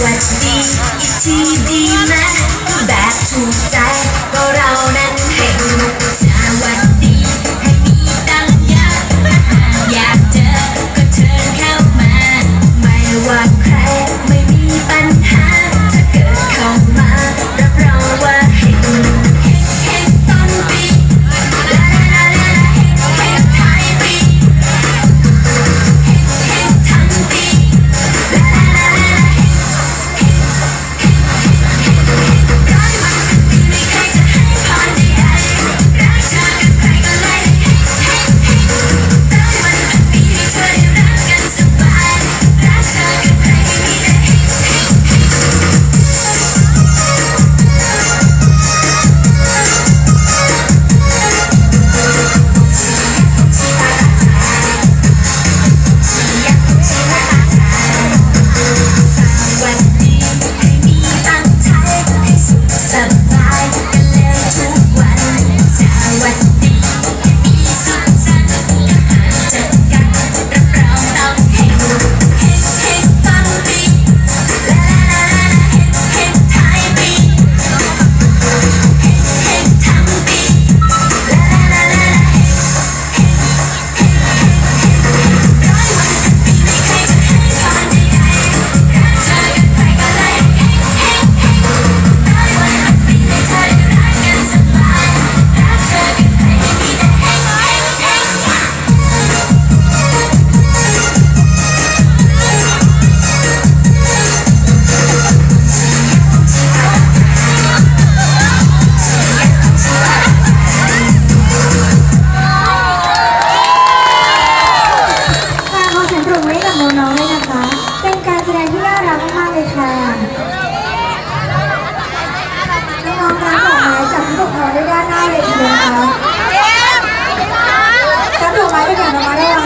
what you need. It's TV, back to จับดอกไม้ไปกับน้องมาได้แล้